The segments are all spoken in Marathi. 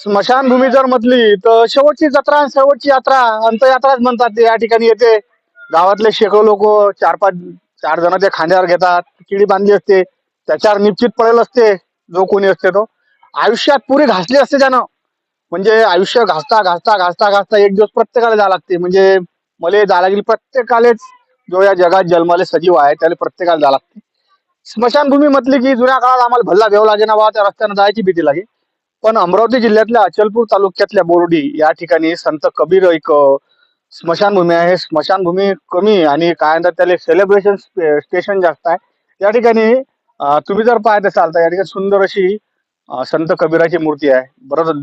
स्मशानभूमी जर म्हटली तर शेवटची जत्रा शेवटची यात्रा अंतयात्राच म्हणतात ते या ठिकाणी येते. गावातले शेकडो लोक चार पाच चार जण ते खांद्यावर घेतात किडी बांधली असते त्याच्यावर निश्चित पडेल असते जो कोणी असते तो. आयुष्यात पुरी घासली असते त्यानं. म्हणजे आयुष्य घासता घासता घासता घासता एक दिवस प्रत्येकाला जावं लागते. म्हणजे मला जायला लागेल प्रत्येकालेच जो या जगात जन्माले सजीव आहे त्याला प्रत्येकाला जावं लागते. स्मशानभूमी म्हटली की जुन्या काळात आम्हाला भल्ला घ्यावं लागे ना बा त्या रस्त्यानं जायची भीती लागे. पण अमरावती जिल्ह्यातल्या अचलपूर तालुक्यातल्या बोर्डी या ठिकाणी संत कबीर एक स्मशानभूमी आहे. स्मशानभूमी कमी आणि काय म्हणतात त्याला सेलिब्रेशन स्टेशन जास्त आहे. या ठिकाणी तुम्ही जर पाहत असाल तर या ठिकाणी सुंदर अशी संत कबीराची मूर्ती आहे. बरं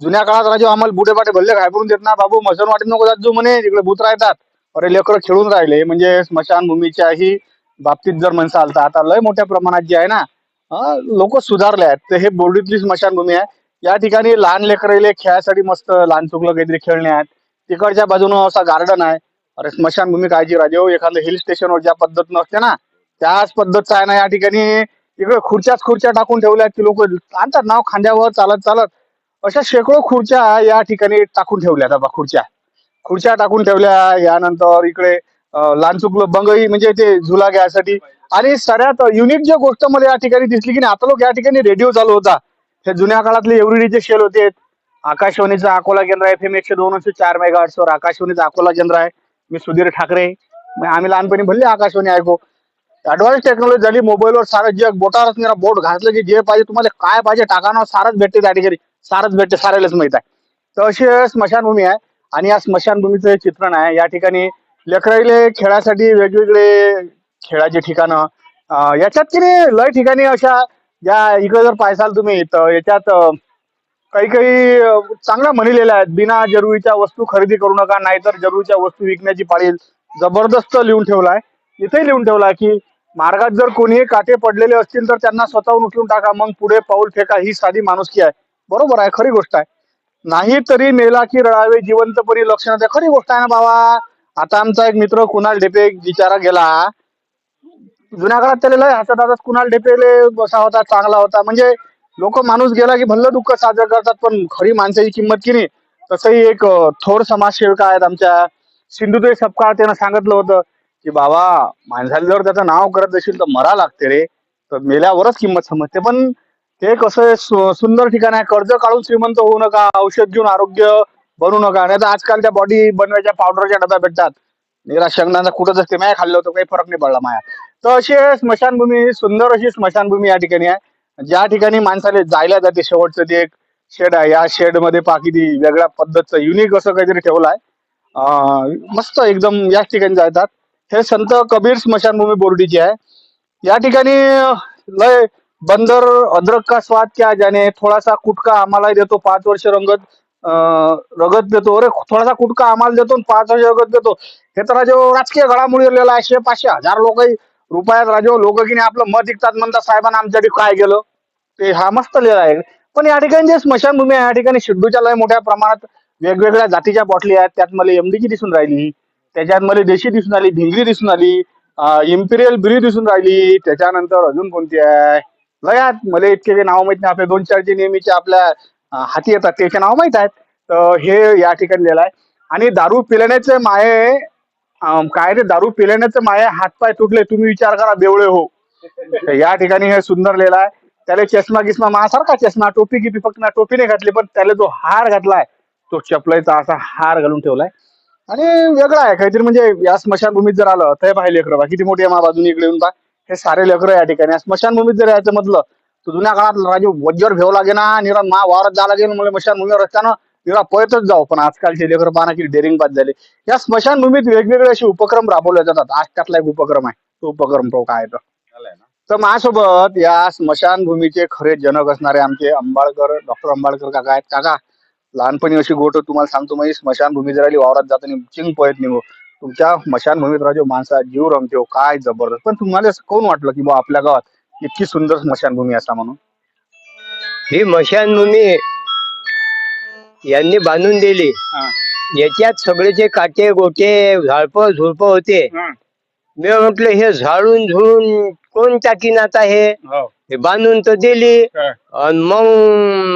जुन्या काळात राजू आम्हाला बुटे बाटे भल्ले घाबरून देत ना बाबू मसन वाटत नको जात जो म्हणे तिकडे भूत राहतात. अरे लेकर खेळून राहिले. म्हणजे स्मशानभूमीच्याही बाबतीत जर म्हणसाल तर आता लय मोठ्या प्रमाणात जे आहे ना लोक सुधारले आहेत. तर हे बोर्डीतली स्मशानभूमी आहे. या ठिकाणी लहान लेकराले खेळासाठी मस्त लहान चुकलं काहीतरी खेळणे आहेत तिकडच्या बाजूनं असा गार्डन आहे. अरे स्मशानभूमी काळजी राजे एखादं हिल स्टेशनवर ज्या पद्धतीनं असते ना त्याच पद्धतचं आहे ना या ठिकाणी. इकडे खुर्च्याच खुर्च्या टाकून ठेवल्या की लोक. आणतात नाव खांद्यावर चालत चालत. अशा शेकडो खुर्च्या या ठिकाणी टाकून ठेवल्या बाबा खुर्च्या. खुर्च्या टाकून ठेवल्या यानंतर इकडे लहानचुकलं लहान चुकलं बंगई म्हणजे ते झुला घ्यायसाठी. आणि सगळ्यात युनिक जे गोष्ट मला या ठिकाणी दिसली की नाही आता लोक या ठिकाणी रेडिओ चालू होता. हे जुन्या काळातले एव्हरीडीचे शेल होते. आकाशवाणीचा अकोला केंद्र एफ एम एकशे दोन एकशे चार मेगाहर्ट्सवर आकाशवाणीचा अकोला केंद्र आहे. मी सुधीर ठाकरे. आम्ही लहानपणी भरले आकाशवाणी ऐकू. ऍडव्हान्स टेक्नॉलॉजी झाली मोबाईलवर सारं जग बोटावरच निरा बोट घातलं की जे पाहिजे तुम्हाला काय पाहिजे टाकाना सारच भेटते त्या ठिकाणी. सारच भेटते सारेलाच माहीत आहे. तर अशी स्मशानभूमी आहे आणि या स्मशानभूमीचं चित्रण आहे. या ठिकाणी लेकराईले खेळासाठी वेगवेगळे खेळाचे ठिकाणं याच्यात की नाही लय ठिकाणी अशा या इकडे जर पाहाल तुम्ही तर याच्यात काही काही चांगला चांगल्या म्हणलेल्या आहेत. बिना जरुरीच्या वस्तू खरेदी करू नका नाहीतर जरुरीच्या वस्तू विकण्याची पाळी जबरदस्त लिहून ठेवलाय. इथेही लिहून ठेवलाय की मार्गात जर कोणीही काटे पडलेले असतील तर त्यांना स्वतःहून उचलून टाका. मग पुढे पाऊल फेका ही साधी माणुसकी आहे. बरोबर आहे खरी गोष्ट आहे. नाही तरी मेला की रडावे जिवंतपरी लक्षणात द्या. खरी गोष्ट आहे ना बाबा. आता आमचा एक मित्र कुणाल ढेपे बिचारा गेला. जुन्या काळात त्याला लय हसत हसत कुणाल ढेपेले बसा होता चांगला होता. म्हणजे लोक माणूस गेला की भल्ल दुःख साजरं करतात पण खरी माणसाची किंमत की नाही? तसंही एक थोर समाजसेविका आहेत आमच्या. सिंधुताई सपकाळ त्यानं सांगितलं होतं की बाबा माणसाला जर त्याचं नाव करत असेल तर मरा लागते रे. तर मेल्यावरच किंमत समजते. पण ते कसं सुंदर ठिकाण आहे. कर्ज काढून श्रीमंत होऊ नका औषध घेऊन आरोग्य बनवू नका. नाही तर आजकाल त्या बॉडी बनवायच्या पावडरच्या डब्या भेटतात. निरा शेंगदाणा कुठंच असते माया खाल्लं होतं काही फरक नाही पडला माया. तर अशी स्मशानभूमी सुंदर अशी स्मशानभूमी या ठिकाणी आहे. ज्या ठिकाणी माणसाला जायला जाते शेवटचं ते एक शेड आहे या शेडमध्ये पाकी वेगळ्या पद्धतचं युनिक असं काहीतरी ठेवलं आहे. मस्त एकदम याच ठिकाणी जातात. हे संत कबीर स्मशानभूमी बोर्डीची आहे. या ठिकाणी लय बंदर अद्रक का स्वाद क्या ज्याने थोडासा कुटका आम्हाला देतो पाच वर्ष रंगत रगत देतो. अरे थोडासा कुटका आम्हाला देतो आणि पाच वर्ष रगत देतो. हे तर जो राजकीय घडामोडी आलेला आहे शे पाचशे हजार लोकही रुपयात राजो लोक की नाही आपलं मत ऐकतात म्हणतात साहेबांना आमच्यासाठी काय गेलं? ते हा मस्त लिहिला आहे. पण या ठिकाणी जे स्मशानभूमी आहे या ठिकाणी शिड्डूच्या लय मोठ्या प्रमाणात वेगवेगळ्या जातीच्या बॉटली आहेत. त्यात मला एमडीची दिसून राहिली त्याच्यात मला देशी दिसून आली भिंगरी दिसून आली इम्पिरियल ब्री दिसून राहिली त्याच्यानंतर अजून कोणती आहे? लयात मला इतके काही नाव माहीत नाही. आपले दोन चार जे नेहमीचे आपल्या हाती येतात त्याचे नाव माहीत आहेत. तर हे या ठिकाणी लिहिलं आहे. आणि दारू पिल्याण्याचे माये काय रे दारू पिल्याण्याचे हात हातपाय तुटले. तुम्ही विचार करा बेवळे हो. तर या ठिकाणी हे सुंदर लिहिलं आहे. त्याला चष्मा गिस्मा मासारखा चष्मा टोपी गिपी फक्त ना टोपी नाही घातली पण त्याला जो हार घातलाय तो चपलाईचा असा हार घालून ठेवलाय. आणि वेगळा आहे काहीतरी म्हणजे या स्मशानभूमीत जर आलं तर पाहिजे लेकरं बा किती मोठी आहे बाजूने इकडे येऊन बा हे सारे लेकरं या ठिकाणी या स्मशानभूमीत जर यायचं म्हटलं तर जुन्या काळात राजू वज्जर भेव लागे ना निरा मा वारत जा लागेल म्हणजे स्मशानभूमीवर रस्त्यानं निरा पळतच जाऊ पण आजकालचे लेकरं पाहना किती डेअरिंग बाद झाले. या स्मशानभूमीत वेगवेगळे असे उपक्रम राबवले जातात. आज त्यातला एक उपक्रम आहे. तो उपक्रम तो काय तर माझ्यासोबत या स्मशानभूमीचे खरे जनक असणारे आमचे अंबाळकर डॉक्टर अंबाळकर काका आहेत. काका लहानपणी अशी गोष्ट तुम्हाला सांगतो म्हणजे स्मशानभूमी जर आली वावरात जाताना चिंग पळत निघो. तुमच्या स्मशानभूमीत राहतो माणसा जीव रमतो काय जबरदस्त. पण तुम्हाला असं कोण वाटलं की बा आपल्या गावात इतकी सुंदर स्मशानभूमी असा म्हणून? ही मशानभूमी यांनी बांधून दिली. हा. याच्यात सगळेचे काटे गोटे झाडप झुडप होते. मी म्हटलं हे झाडून झुडून कोण टाकीन आता हे. हो. हे बांधून तर दिली. हा. आणि मग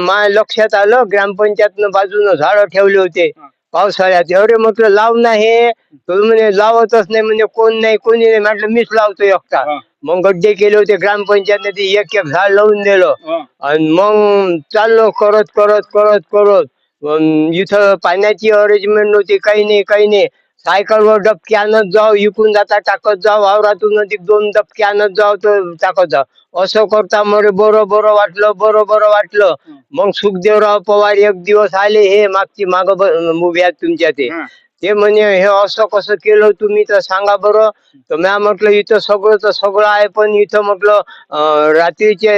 माझ्या लक्षात आलं ग्रामपंचायतनं बाजूनं झाडं ठेवले होते. हा. पावसाळ्यात. एवढे म्हटलं लाव ना हे तो म्हणे लावतच नाही. म्हणजे कोण नाही कोणी नाही. म्हटलं मीच लावतो एकटा. हा. मग गड्डे केले होते ग्रामपंचायतने ते एक एक झाड लावून दिलं. हा. आणि मग चाललो करत करत करत करत. इथं पाण्याची अरेंजमेंट नव्हती काही नाही काही नाही. सायकलवर डबके आणत जाऊ इकून जाता टाकत जाऊ वावरातून अधिक दोन डबके आणत जाऊ तर टाकत जाऊ असं करता मरे बरं बरं वाटलं बरं बरं वाटलं. मग सुखदेवराव पवार एक दिवस आले हे मागची माग उभे आहेत तुमच्या ते. ते म्हणे हे असं कसं केलं तुम्ही तर सांगा बरं तर म्या म्हटलं इथं सगळं तर सगळं आहे पण इथं म्हटलं रात्रीचे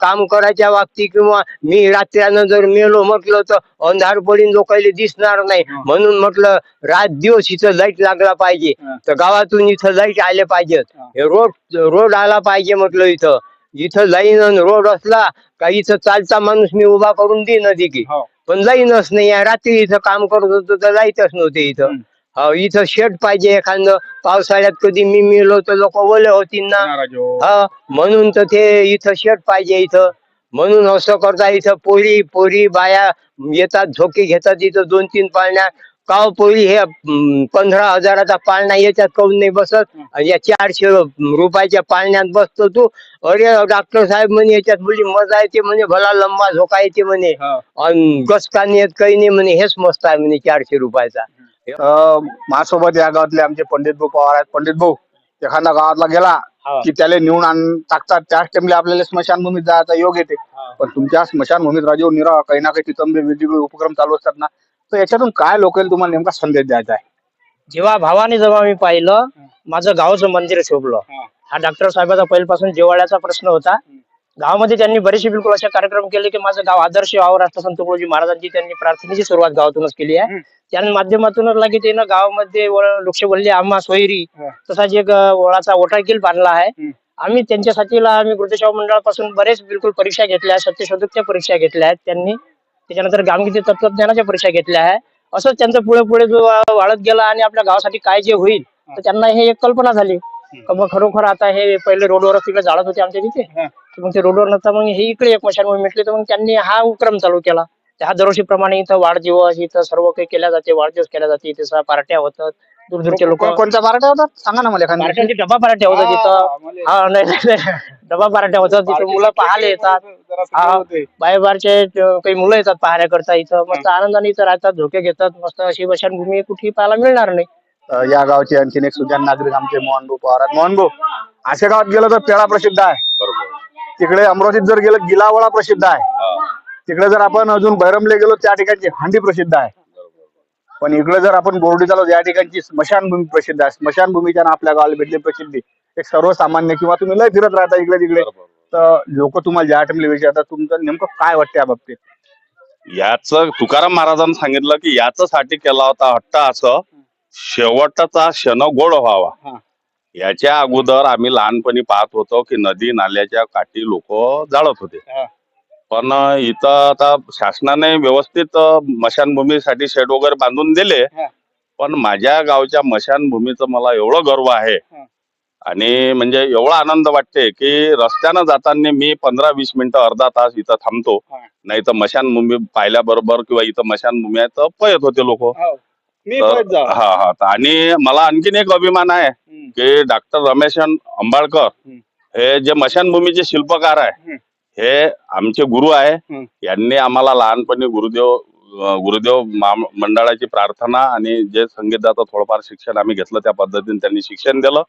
काम करायच्या बाबतीत किंवा मी रात्र्यानं जर मेलो म्हटलं तर अंधार पडीन लोकांना दिसणार नाही. म्हणून म्हटलं रात दिवस इथं लाइट लागला पाहिजे. तर गावातून इथं लाइट आले पाहिजेत हा. रोड रोड आला पाहिजे म्हटलं इथं इथं लाईन रोड असला का इथं चालता माणूस मी उभा करून देईन की. पण लाईनच नाही रात्री इथं काम करत होतो तर लाईटच नव्हते इथं. हो इथं शेड पाहिजे एखादं. पावसाळ्यात कधी मी मिळलो तर लोक ओले होतील ना राजू. हा. म्हणून तर ते इथं शेड पाहिजे इथं. म्हणून असं करता इथं पोरी पोरी बाया येतात झोके घेतात इथं दोन तीन पाळण्या. काव पोरी हे अं, पंधरा हजाराचा पाळणा याच्यात काऊन नाही बसत? आणि या चारशे रुपयाच्या पाळण्यात बसतो तू. अरे डॉक्टर साहेब म्हणे याच्यात बोली मजा येते म्हणे भला लंबा झोका येते म्हणे. हा. आणि गसकान येत काही नाही म्हणे हेच मस्त आहे म्हणे चारशे रुपयाचा. अं, माझ्यासोबत या गावातले आमचे पंडित भाऊ पवार आहेत. पंडित भाऊ एखादा गावातला गेला हा. की त्याला नेऊन आण टाकतात. त्याच टाइमला आपल्याला स्मशानभूमीत जायचा योग येते. पण तुमच्या स्मशानभूमीत राजीव निरा काही ना काही तिथं वेगवेगळे उपक्रम चालू असतात ना. तर याच्यातून काय लोकांना तुम्हाला नेमका संदेश द्यायचा आहे? जेव्हा भावाने जेव्हा मी पाहिलं माझं गावचं मंदिर शोभलं हा. डॉक्टर साहेबाचा पहिल्यापासून जेवाळ्याचा प्रश्न होता. गावामध्ये त्यांनी बरेचसे बिलकुल असे कार्यक्रम केले की माझं गाव आदर्श व्हावं राष्ट्रसंत तुकडोजी महाराजांची त्यांनी प्रार्थनेची सुरुवात गावातूनच केली आहे. त्या माध्यमातूनच लागे त्यानं गावामध्ये वळ- वृक्षवल्ली आम्हा सोयरी. तसाच एक अं, वळाचा ओटाकील बांधला आहे. आम्ही त्यांच्यासाठीला आम्ही गुरुदेशाव मंडळापासून बरेच बिलकुल परीक्षा घेतल्या आहेत सत्यशोधकच्या परीक्षा घेतल्या आहेत त्यांनी. त्याच्यानंतर गामगीती तत्वज्ञानाच्या परीक्षा घेतल्या आहे. असंच त्यांचं पुढे पुढे जो वाढत गेला आणि आपल्या गावासाठी काय जे होईल तर त्यांना हे एक कल्पना झाली. का मग खरोखर आता हे पहिले रोडवर तिकडे जाळत होते आमच्या तिथे. हा. मग ते रोडवर नसता मग हे इकडे एक मशानभूमी मिटली तर मग त्यांनी हा उपक्रम चालू केला. त्या दरवर्षीप्रमाणे इथं वाढदिवस इथं सर्व काही केल्या जाते वाढदिवस केल्या जाते इथे सगळ्या पार्ट्या होतात. दूर दूरचे लोक कोणत्या पार्ट्या होतात? सांगा ना मला पार्ट्यांची डबा पार्ट्या होतात तिथं हा नाही. डबा पार्ट्या होतात तिथं मुलं पाहायला येतात. हा. बाहेर बाहेरचे काही मुलं येतात पाहण्या करता इथं. मस्त आनंदाने इथं राहतात झोके घेतात. मस्त अशी वशानभूमी कुठेही पाहायला मिळणार नाही. अ, या गावचे आणखीन एक सुजान नागरिक आमचे मोहन भाऊ पवार आहेत. मोहन भाऊ अशा गावात गेलं तर पेढा प्रसिद्ध आहे. तिकडे अमरावतीत जर गेलं गिलावळा प्रसिद्ध आहे. तिकडे जर आपण अजून बैरमले गेलो त्या ठिकाणची हांडी प्रसिद्ध आहे. पण इकडे जर आपण बोर्डी चालू या ठिकाणची स्मशानभूमी प्रसिद्ध आहे. स्मशानभूमीच्या ना आपल्या गावाला भेटली प्रसिद्धी. एक सर्वसामान्य किंवा तुम्ही लय फिरत राहता इकडे तिकडे तर लोक तुम्हाला ज्या टाइमला विचारतात तुमचं नेमकं काय वाटतं या बाबतीत याच तुकाराम महाराजांनी सांगितलं की याच्यासाठी केला होता हट्ट असं शेवटचा क्षण गोड. व्हावा याच्या अगोदर आम्ही लहानपणी पाहत होतो की नदी नाल्याच्या काठी लोक जाळत होते. पण इथं आता शासनाने व्यवस्थित मशानभूमीसाठी शेड वगैरे बांधून दिले. पण माझ्या गावच्या मशानभूमीचं मला एवढं गर्व आहे. आणि म्हणजे एवढा आनंद वाटते की रस्त्यानं जाताना मी पंधरा वीस मिनिटं अर्धा तास इथं थांबतो हा. नाही तर मशानभूमी पाहिल्याबरोबर किंवा इथं मशानभूमी आहे तर पळत होते लोक. हा हा आणि मला आणखीन एक अभिमान आहे. की डॉक्टर रमेश अंबाळकर हम्म. हे जे मशानभूमीचे शिल्पकार आहे. हे आमचे गुरु आहे. यांनी आम्हाला लहानपणी गुरुदेव गुरुदेव मंडळाची प्रार्थना आणि जे संगीताचं थोडंफार शिक्षण आम्ही घेतलं त्या पद्धतीने त्यांनी शिक्षण दिलं.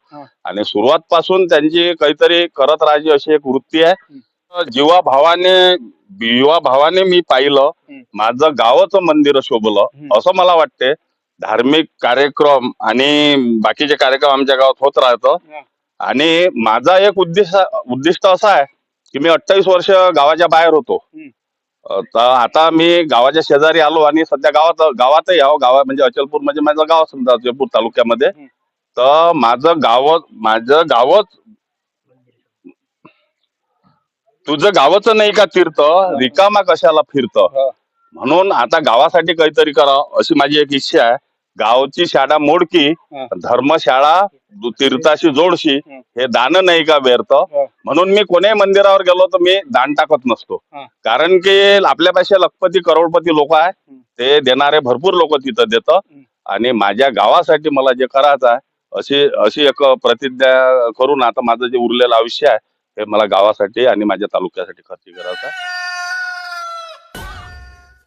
आणि सुरुवात पासून त्यांची काहीतरी करत राहायची अशी एक वृत्ती आहे जीवा भावाने जीवा भावाने मी पाहिलं. माझं गावाचं मंदिर शोभलं. असं मला वाटते धार्मिक कार्यक्रम आणि बाकीचे कार्यक्रम आमच्या गावात होत राहतं. आणि माझा एक उद्देश उद्दिष्ट असं आहे की मी अठ्ठावीस वर्ष गावाच्या बाहेर होतो आता मी गावाच्या शेजारी आलो आणि सध्या गावात गावातही आहो गावा म्हणजे अचलपूर म्हणजे माझं गाव समजा अचलपूर तालुक्यामध्ये. तर माझं गाव माझं गावच तुझं गावच नाही का तीर्थ रिकामा कशाला फिरतं. म्हणून आता गावासाठी काहीतरी करा अशी माझी एक इच्छा आहे गावची शाळा मोडकी. धर्मशाळा तीर्थाशी जोडशी हं. दान नाही का व्यर्थ. म्हणून मी कोण्याही मंदिरावर गेलो तर मी दान टाकत नसतो. कारण की आपल्यापाशी लखपती करोडपती लोक आहे ते देणारे भरपूर लोक तिथं देतं. आणि माझ्या गावासाठी मला जे करायचं आहे अशी अशी एक प्रतिज्ञा करून आता माझं जे उरलेलं आयुष्य आहे हे मला गावासाठी आणि माझ्या तालुक्यासाठी खर्च करायचं आहे